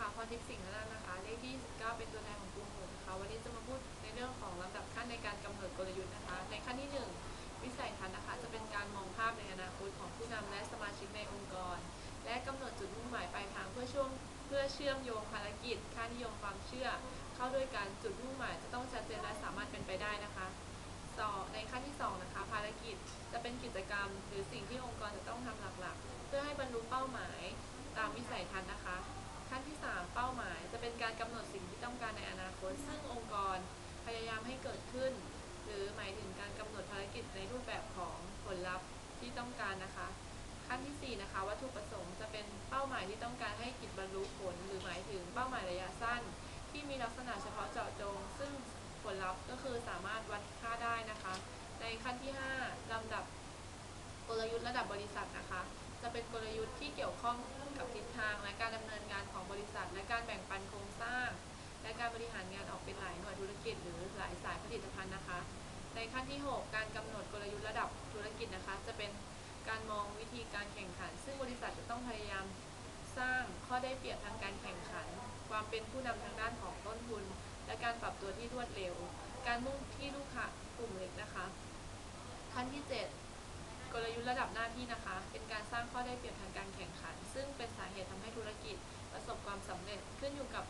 ค่ะพรทิพย์สิงห์นันนะคะเลขที่19เป็นตัวแทนของกลุ่มหกนะคะวันนี้จะมาพูดในเรื่องของลำดับขั้นในการกำหนดกลยุทธ์นะคะ ในขั้นที่ 1 วิสัยทัศน์นะคะจะเป็นการมองภาพในอนาคตของผู้นำและสมาชิกในองค์กร และกำหนดจุดมุ่งหมายปลายทางเพื่อช่วงเพื่อเชื่อมโยงภารกิจ ค่านิยมความเชื่อ เข้าด้วยการจุดมุ่งหมายจะต้องชัดเจนและสามารถเป็นไปได้นะคะสอในขั้นที่ 2 นะคะ ภารกิจจะเป็นกิจกรรม หรือสิ่งที่องค์กรจะต้องทำหลักๆ เพื่อให้บรรลุเป้าหมาย ตามวิสัยทัศน์นะคะ ขั้นที่ 3 เป้าหมาย จะเป็นการกำหนดสิ่งที่ต้องการในอนาคต ซึ่งองค์กรพยายามให้เกิดขึ้น หรือหมายถึงการกำหนดภารกิจในรูปแบบของผลลัพธ์ที่ต้องการนะคะ ขั้นที่ 4 นะคะวัตถุประสงค์จะเป็นเป้าหมายที่ต้องการให้กิจบรรลุผล หรือหมายถึงเป้าหมายระยะสั้น ที่มีลักษณะเฉพาะเจาะจง ซึ่งผลลัพธ์ก็คือสามารถวัดค่าได้นะคะ ในขั้นที่ 5ลำดับกลยุทธ์ระดับบริษัทนะคะ จะเป็นกลยุทธ์ที่เกี่ยวข้องกับทิศทางและการดำเนินงานของบริษัท และการแบ่งปันโครงสร้าง และการบริหารงานออกเป็นหลายหน่วยธุรกิจ หรือหลายสายผลิตภัณฑ์นะคะ ในขั้นที่ 6 การกำหนดกลยุทธ์ระดับธุรกิจนะคะ จะเป็นการมองวิธีการแข่งขัน ซึ่งบริษัทจะต้องพยายามสร้างข้อได้เปรียบทางการแข่งขัน ความเป็นผู้นำทางด้านของต้นทุน และการปรับตัวที่รวดเร็ว การมุ่งที่ลูกค้ากลุ่มเล็กนะคะ ขั้นที่ 7 กลยุทธ์ระดับหน้าที่นะคะ เป็นการสร้างข้อได้เปรียบทางการแข่งขัน ซึ่งเป็นสาเหตุทำให้ธุรกิจประสบความสำเร็จขึ้นอยู่กับ